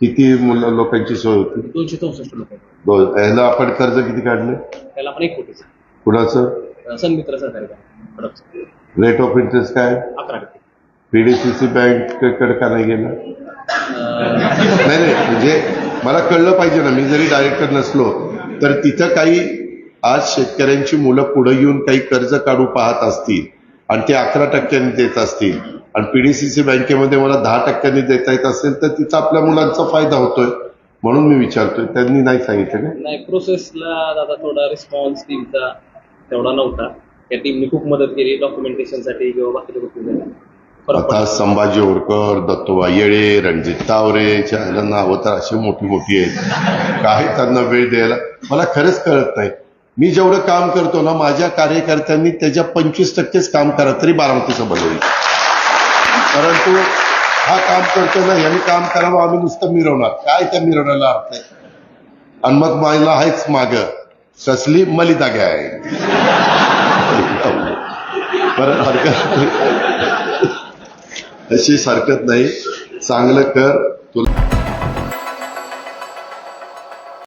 किती मुलं लोकांची सोय होती? दोनशे चौसष्ट लोक. आहेत. याला आपण कर्ज किती काढले? त्याला आपण एक कोटीचं कुणाचं? सन्मित्र सहकारी बँक. रेट ऑफ इंटरेस्ट काय? अकरा टक्के. पीडीसीसी बँकेकडे का नाही गेला? अं, नाही नाही म्हणजे मला कळलं पाहिजे ना मी जरी डायरेक्टर नसलो तर तिथं काही आज शेतकऱ्यांची मुलं पुढे येऊन काही कर्ज काढू पाहत असतील आणि ते अकरा टक्क्यांनी देत असतील आणि पीडीसीसी बँकेमध्ये मला दहा टक्क्यांनी देता येत असेल तर तिथं आपल्या मुलांचा फायदा होतोय म्हणून मी विचारतोय. त्यांनी नाही सांगितलं का? नाही प्रोसेसला दादा थोडा रिस्पॉन्स टीमचा तेवढा नव्हता. त्या टीमने खूप मदत केली डॉक्युमेंटेशनसाठी किंवा बाकीच्या गोष्टींसाठी फरक आता. संभाजी ओरकर दत्तोबा येळे रणजित तावरे च्या नावं तर अशी मोठी मोठी आहेत. काय त्यांना वेळ द्यायला. मला खरंच कळत नाही. मी जेवढं काम करतो ना माझ्या कार्यकर्त्यांनी त्याच्या पंचवीस टक्केच काम करा तरी बारामतीचं बनवलं परंतु हा काम करतो ना यांनी काम करावं आम्ही नुसतं मिरवणार. काय त्या मिरवण्याला अर्थ आहे? आणि मग मला आहेच माग. कसली मलिता घ्या आहे. बरं हरकत अशी हरकत नाही. चांगलं कर. तुला